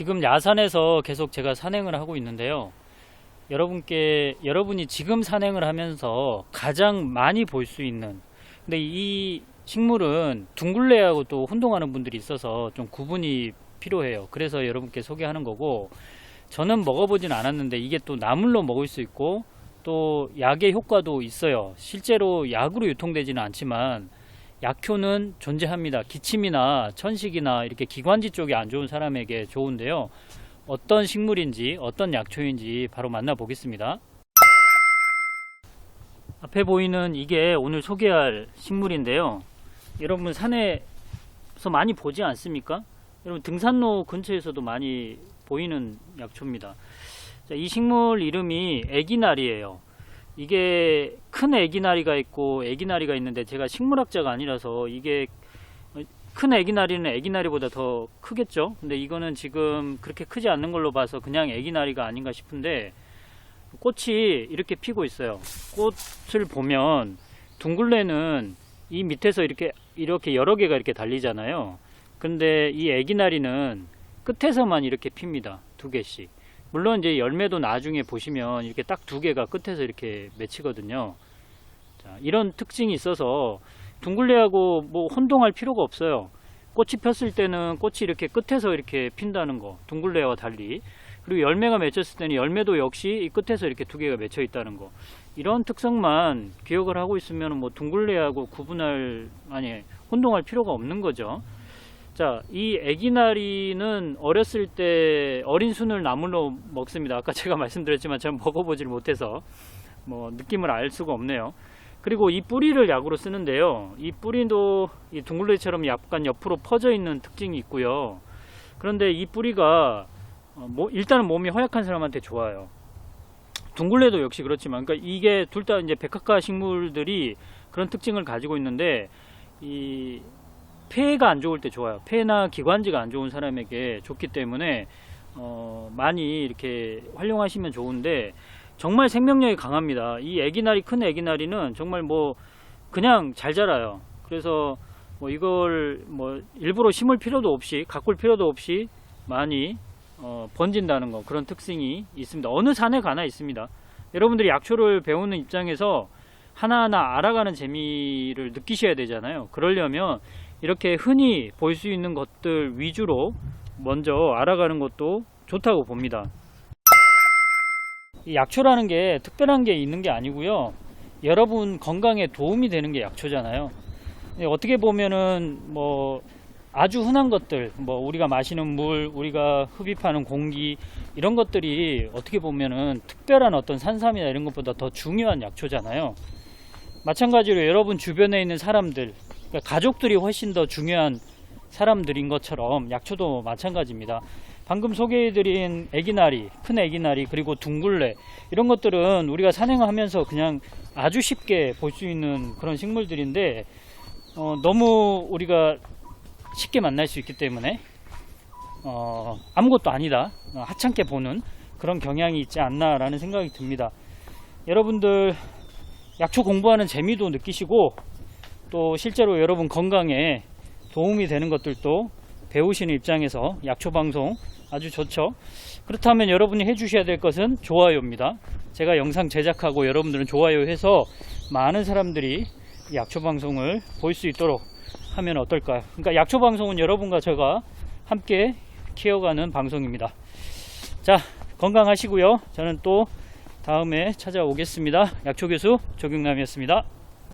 지금 야산에서 계속 제가 산행을 하고 있는데요. 여러분께 여러분이 지금 산행을 하면서 가장 많이 볼 수 있는 근데 이 식물은 둥글레하고 또 혼동하는 분들이 있어서 좀 구분이 필요해요. 그래서 여러분께 소개하는 거고 저는 먹어보진 않았는데 이게 또 나물로 먹을 수 있고 또 약의 효과도 있어요. 실제로 약으로 유통되지는 않지만 약효는 존재합니다. 기침이나 천식이나 이렇게 기관지 쪽이 안 좋은 사람에게 좋은데요. 어떤 식물인지 어떤 약초인지 바로 만나보겠습니다. 앞에 보이는 이게 오늘 소개할 식물인데요. 여러분 산에서 많이 보지 않습니까? 여러분 등산로 근처에서도 많이 보이는 약초입니다. 자, 이 식물 이름이 애기나리예요. 이게 큰 애기나리가 있고 애기나리가 있는데 제가 식물학자가 아니라서 이게 큰 애기나리는 애기나리보다 더 크겠죠. 근데 이거는 지금 그렇게 크지 않는 걸로 봐서 그냥 애기나리가 아닌가 싶은데 꽃이 이렇게 피고 있어요. 꽃을 보면 둥글레는 이 밑에서 이렇게 이렇게 여러 개가 이렇게 달리잖아요. 근데 이 애기나리는 끝에서만 이렇게 핍니다. 두 개씩. 물론 이제 열매도 나중에 보시면 이렇게 딱 두 개가 끝에서 이렇게 맺히거든요. 자, 이런 특징이 있어서 둥글레하고 뭐 혼동할 필요가 없어요. 꽃이 폈을 때는 꽃이 이렇게 끝에서 이렇게 핀다는 거, 둥글레와 달리. 그리고 열매가 맺혔을 때는 열매도 역시 이 끝에서 이렇게 두 개가 맺혀 있다는 거. 이런 특성만 기억을 하고 있으면 뭐 둥글레하고 구분할, 아니, 혼동할 필요가 없는 거죠. 자, 이 애기나리는 어렸을 때 어린 순을 나물로 먹습니다. 아까 제가 말씀드렸지만 제가 먹어보질 못해서 뭐 느낌을 알 수가 없네요. 그리고 이 뿌리를 약으로 쓰는데요. 이 뿌리도 이 둥글레처럼 약간 옆으로 퍼져 있는 특징이 있고요. 그런데 이 뿌리가 어, 뭐 일단은 몸이 허약한 사람한테 좋아요. 둥글레도 역시 그렇지만, 그러니까 이게 둘 다 이제 백합화 식물들이 그런 특징을 가지고 있는데 이 폐가 안 좋을 때 좋아요. 폐나 기관지가 안 좋은 사람에게 좋기 때문에 어, 많이 이렇게 활용하시면 좋은데 정말 생명력이 강합니다. 이 애기나리 큰 애기나리는 정말 뭐 그냥 잘 자라요. 그래서 뭐 이걸 뭐 일부러 심을 필요도 없이 가꿀 필요도 없이 많이 어, 번진다는 거 그런 특징이 있습니다. 어느 산에 가나 있습니다. 여러분들이 약초를 배우는 입장에서 하나하나 알아가는 재미를 느끼셔야 되잖아요. 그러려면 이렇게 흔히 볼 수 있는 것들 위주로 먼저 알아가는 것도 좋다고 봅니다. 이 약초라는 게 특별한 게 있는 게 아니고요. 여러분 건강에 도움이 되는 게 약초잖아요. 근데 어떻게 보면은 뭐 아주 흔한 것들, 뭐 우리가 마시는 물, 우리가 흡입하는 공기 이런 것들이 어떻게 보면은 특별한 어떤 산삼이나 이런 것보다 더 중요한 약초잖아요. 마찬가지로 여러분 주변에 있는 사람들, 그러니까 가족들이 훨씬 더 중요한 사람들인 것처럼 약초도 마찬가지입니다. 방금 소개해드린 애기나리, 큰 애기나리, 그리고 둥글레 이런 것들은 우리가 산행하면서 그냥 아주 쉽게 볼 수 있는 그런 식물들인데 어, 너무 우리가 쉽게 만날 수 있기 때문에 어, 아무것도 아니다 어, 하찮게 보는 그런 경향이 있지 않나라는 생각이 듭니다. 여러분들 약초 공부하는 재미도 느끼시고 또 실제로 여러분 건강에 도움이 되는 것들도 배우시는 입장에서 약초 방송 아주 좋죠. 그렇다면 여러분이 해주셔야 될 것은 좋아요입니다. 제가 영상 제작하고 여러분들은 좋아요 해서 많은 사람들이 이 약초 방송을 볼 수 있도록 하면 어떨까요? 그러니까 약초 방송은 여러분과 제가 함께 키워가는 방송입니다. 자, 건강하시고요. 저는 또 다음에 찾아오겠습니다. 약초 교수 조경남이었습니다.